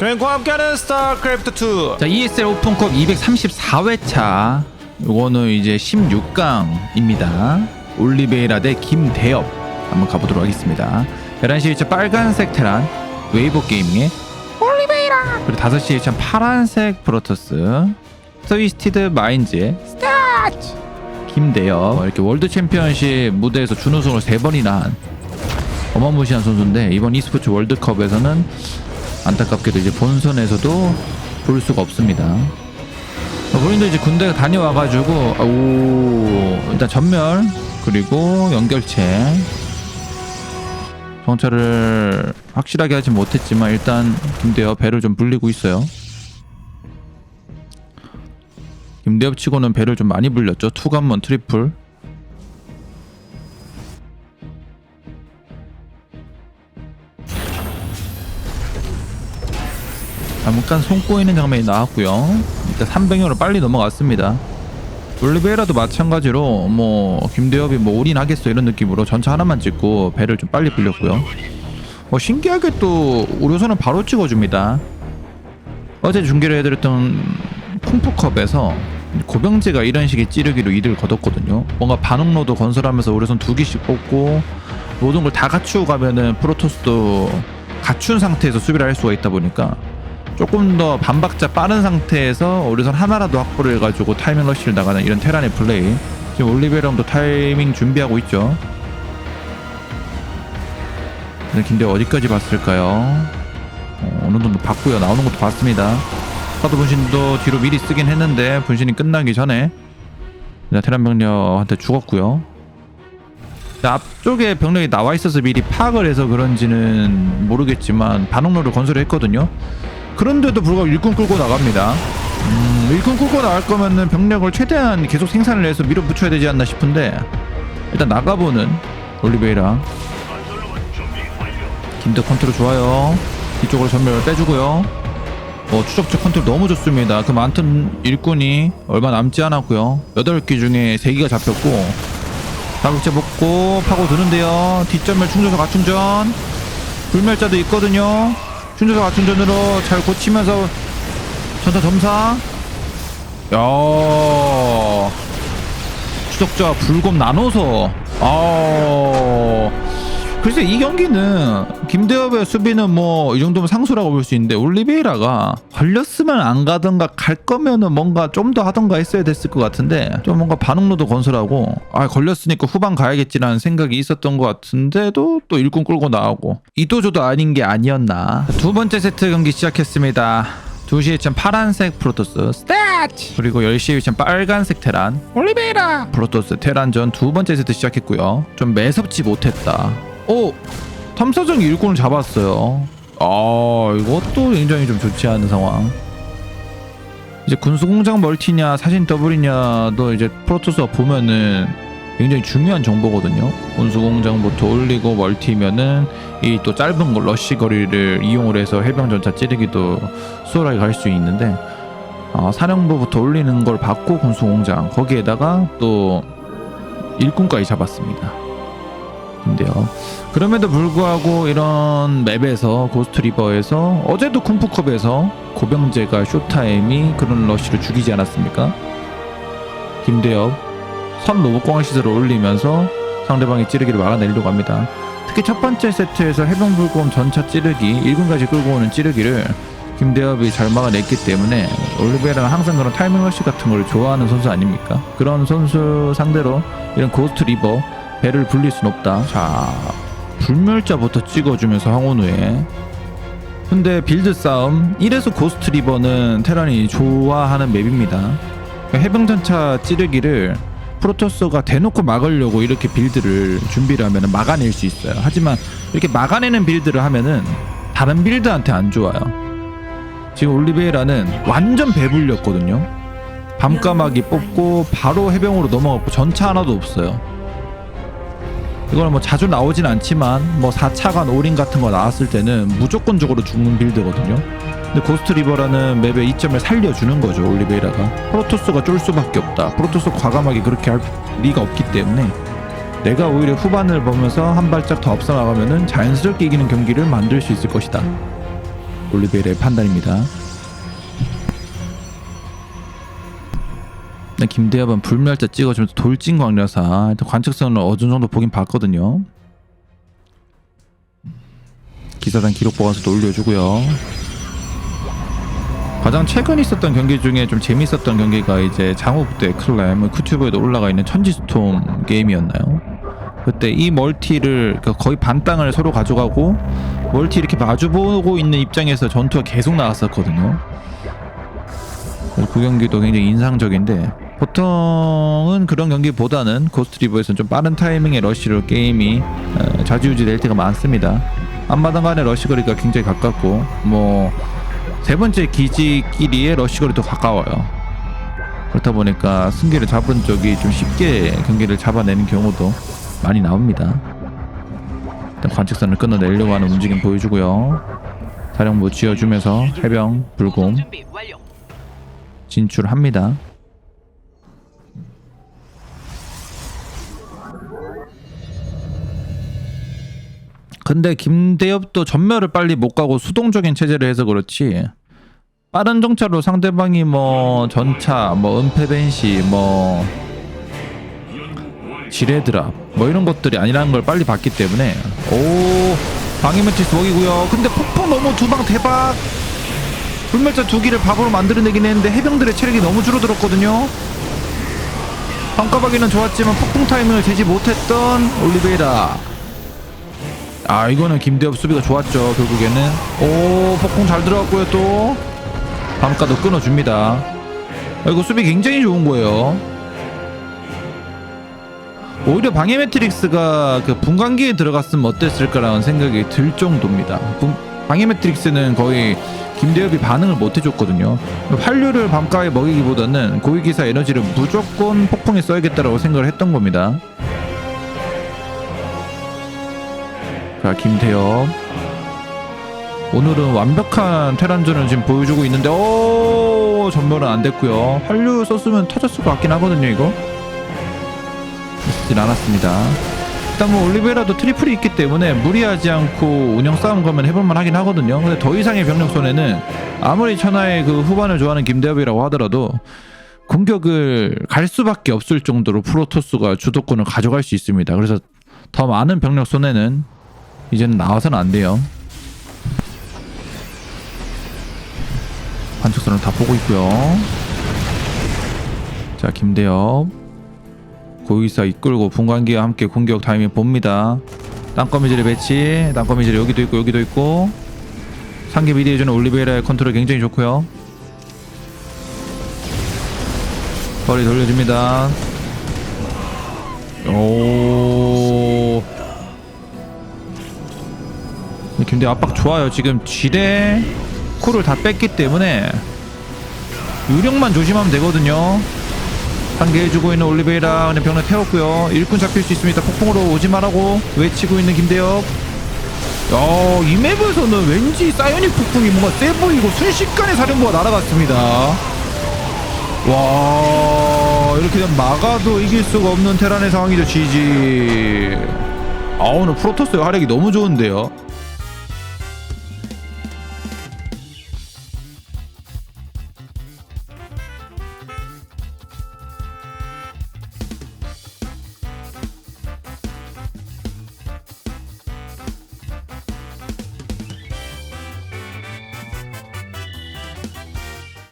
그리고 함께하는 스타크래프트 2 자 ESL 오픈컵 234회차. 요거는 이제 16강입니다. 올리베이라 대 김대엽. 한번 가보도록 하겠습니다. 11시 1차 빨간색 테란 웨이버 게이밍의 올리베이라! 그리고 5시 1차 파란색 프로토스 스위스티드 마인즈의 스타트 김대엽. 어, 이렇게 월드 챔피언십 무대에서 준우승을 3번이나 한 어마무시한 선수인데 이번 e스포츠 월드컵에서는 안타깝게도 이제 본선에서도 볼 수가 없습니다. 어, 본인도 이제 군대 다녀와가지고 아, 오 일단 전멸 그리고 연결체 정찰을 확실하게 하지 못했지만 일단 김대엽 배를 좀 불리고 있어요. 김대엽 치고는 배를 좀 많이 불렸죠. 투관먼 트리플. 잠깐 손 꼬이는 장면이 나왔고요. 일단 300으로 빨리 넘어갔습니다. 올리베라도 마찬가지로 뭐 김대엽이 뭐 올인하겠어 이런 느낌으로 전차 하나만 찍고 배를 좀 빨리 불렸고요. 뭐 신기하게 또 우려선은 바로 찍어줍니다. 어제 중계를 해드렸던 쿵푸컵에서 고병재가 이런 식의 찌르기로 이를 거뒀거든요. 뭔가 반응로도 건설하면서 우려선 두 개씩 뽑고 모든 걸 다 갖추고 가면은 프로토스도 갖춘 상태에서 수비를 할 수가 있다 보니까 조금 더 반박자 빠른 상태에서 우려선 하나라도 확보를 해가지고 타이밍 러쉬를 나가는 이런 테란의 플레이. 지금 올리베랑도 타이밍 준비하고 있죠? 근데 김대 어디까지 봤을까요? 어, 어느 정도 봤고요. 나오는 것도 봤습니다. 카드 분신도 뒤로 미리 쓰긴 했는데 분신이 끝나기 전에 테란 병력한테 죽었고요. 자, 앞쪽에 병력이 나와 있어서 미리 파악을 해서 그런지는 모르겠지만 반응로를 건설을 했거든요 그런데도 불구하고 일꾼 끌고 나갑니다. 음, 일꾼 끌고 나갈 거면은 병력을 최대한 계속 생산을 해서 밀어붙여야 되지 않나 싶은데 일단 나가보는 올리베이라 김대 컨트롤 좋아요. 뒤쪽으로 전멸을 빼주고요. 어, 추적자 컨트롤 너무 좋습니다. 그 많던 일꾼이 얼마 남지 않았고요. 8개 중에 3개가 잡혔고 자극제 먹고 파고 드는데요. 뒷전멸 충전소 가충전 불멸자도 있거든요. 충전소 가충전으로 잘 고치면서 전차 점사. 야. 추적자 불곰 나눠서. 아 글쎄 이 경기는 김대엽의 수비는 뭐 이 정도면 상수라고 볼 수 있는데 올리베이라가 걸렸으면 안 가던가 갈 거면은 뭔가 좀 더 하던가 했어야 됐을 것 같은데 좀 뭔가 반응로도 건설하고 아 걸렸으니까 후반 가야겠지라는 생각이 있었던 것 같은데도 또 일꾼 끌고 나오고 이도저도 아닌 게 아니었나. 두 번째 세트 경기 시작했습니다. 2시에 참 파란색 프로토스 스타트 그리고 10시에 참 빨간색 테란 올리베이라! 프로토스 테란전 두 번째 세트 시작했고요. 좀 매섭지 못했다 오 탐사정 일꾼을 잡았어요. 아 이것도 굉장히 좀 좋지 않은 상황. 이제 군수공장 멀티냐 사신 더블이냐도 이제 프로토스가 보면은 굉장히 중요한 정보거든요. 군수공장부터 올리고 멀티면은 이 또 짧은 거 러쉬 거리를 이용을 해서 해병 전차 찌르기도 수월하게 갈 수 있는데 어, 사령부부터 올리는 걸 받고 군수공장 거기에다가 또 일꾼까지 잡았습니다. 근데요. 그럼에도 불구하고 이런 맵에서 고스트 리버에서 어제도 쿵푸컵에서 고병재가 쇼타임이 그런 러쉬를 죽이지 않았습니까? 김대엽 선 로봇공학 시설을 올리면서 상대방의 찌르기를 막아내려고 합니다. 특히 첫 번째 세트에서 해병불곰 전차 찌르기 1군까지 끌고 오는 찌르기를 김대엽이 잘 막아냈기 때문에 올리베라가 항상 그런 타이밍 러쉬 같은 걸 좋아하는 선수 아닙니까? 그런 선수 상대로 이런 고스트 리버 배를 불릴 순 없다. 자, 불멸자부터 찍어주면서 황혼우에 근데 빌드 싸움 1에서 고스트 리버는 테란이 좋아하는 맵입니다. 그러니까 해병전차 찌르기를 프로토스가 대놓고 막으려고 이렇게 빌드를 준비를 하면 막아낼 수 있어요. 하지만 이렇게 막아내는 빌드를 하면은 다른 빌드한테 안 좋아요. 지금 올리베이라는 완전 배불렸거든요. 밤까마귀 뽑고 바로 해병으로 넘어갔고 전차 하나도 없어요. 이거는 뭐 자주 나오진 않지만 뭐 4차관 올인 같은 거 나왔을 때는 무조건적으로 죽는 빌드거든요. 근데 고스트 리버라는 맵의 이점을 살려주는 거죠 올리베이라가 프로토스가 쫄 수밖에 없다 프로토스 과감하게 그렇게 할 리가 없기 때문에 내가 오히려 후반을 보면서 한 발짝 더 앞서 나가면은 자연스럽게 이기는 경기를 만들 수 있을 것이다 올리베이라의 판단입니다. 네, 김대엽은 불멸자 찍어주면서 돌진 광려사 일단 관측선을 어느 정도 보긴 봤거든요. 기사단 기록 보관서도 올려주고요. 가장 최근 있었던 경기 중에 좀 재밌었던 경기가 이제 장호부대 클램 큐튜브에도 올라가 있는 천지스톰 게임이었나요? 그때 이 멀티를 그러니까 거의 반 땅을 서로 가져가고 멀티 이렇게 마주보고 있는 입장에서 전투가 계속 나왔었거든요. 그 경기도 굉장히 인상적인데 보통은 그런 경기보다는 고스트 리버에서는 좀 빠른 타이밍의 러쉬로 게임이 어, 좌지우지 될 때가 많습니다. 앞마당 간의 러쉬 거리가 굉장히 가깝고 뭐 세 번째 기지끼리의 러쉬 거리도 가까워요. 그렇다 보니까 승기를 잡은 쪽이 좀 쉽게 경기를 잡아내는 경우도 많이 나옵니다. 일단 관측선을 끊어내려고 하는 움직임 보여주고요. 사령부 쥐어주면서 해병 불곰. 진출합니다. 근데 김대엽도 전멸을 빨리 못 가고 수동적인 체제를 해서 그렇지 빠른 정찰로 상대방이 뭐 전차 뭐 은폐 벤시 뭐 지뢰드랍 뭐 이런 것들이 아니라는 걸 빨리 봤기 때문에 오 방해매치스 먹이고요 근데 폭풍 너무 두 방 대박 불멸자 두 기를 밥으로 만들어내긴 했는데 해병들의 체력이 너무 줄어들었거든요. 반가박이는 좋았지만 폭풍 타이밍을 재지 못했던 올리베이라. 아 이거는 김대엽 수비가 좋았죠 결국에는. 오 폭풍 잘 들어갔고요 또. 밤가도 끊어줍니다. 아, 이거 수비 굉장히 좋은 거예요. 오히려 방해 매트릭스가 그 분광기에 들어갔으면 어땠을까라는 생각이 들 정도입니다. 분- 방해 매트릭스는 거의 김대엽이 반응을 못 해줬거든요. 활류를 밤가에 먹이기보다는 고위기사 에너지를 무조건 폭풍에 써야겠다라고 생각을 했던 겁니다. 자, 김대엽. 오늘은 완벽한 테란전을 지금 보여주고 있는데, 오, 전멸은 안 됐고요. 활류 썼으면 터졌을 것 같긴 하거든요, 이거. 쓰진 않았습니다. 일단 뭐 올리베라도 트리플이 있기 때문에 무리하지 않고 운영 싸움 가면 해볼만 하긴 하거든요. 근데 더 이상의 병력 손해는 아무리 천하의 그 후반을 좋아하는 김대엽이라고 하더라도 공격을 갈 수밖에 없을 정도로 프로토스가 주도권을 가져갈 수 있습니다. 그래서 더 많은 병력 손해는 이제는 나와서는 안 돼요. 관측선을 다 보고 있고요. 자 김대엽 고위사 이끌고 분광기와 함께 공격 타이밍 봅니다. 땅거미질의 배치, 땅거미질 여기도 있고 여기도 있고 상계 미디해주는 올리베이라의 컨트롤 굉장히 좋고요. 거리 돌려줍니다. 오. 김대 압박 좋아요. 지금 지뢰 쿨을 다 뺐기 때문에 유령만 조심하면 되거든요. 상계해주고 있는 올리베이라 그냥 병력 태웠고요. 일꾼 잡힐 수 있습니다. 폭풍으로 오지 말라고 외치고 있는 김대엽. 야, 이 맵에서는 왠지 사이오닉 폭풍이 뭔가 세 보이고 순식간에 사령부가 날아갔습니다. 와 이렇게 막아도 이길 수가 없는 테란의 상황이죠 GG 아 오늘 프로토스의 활약이 너무 좋은데요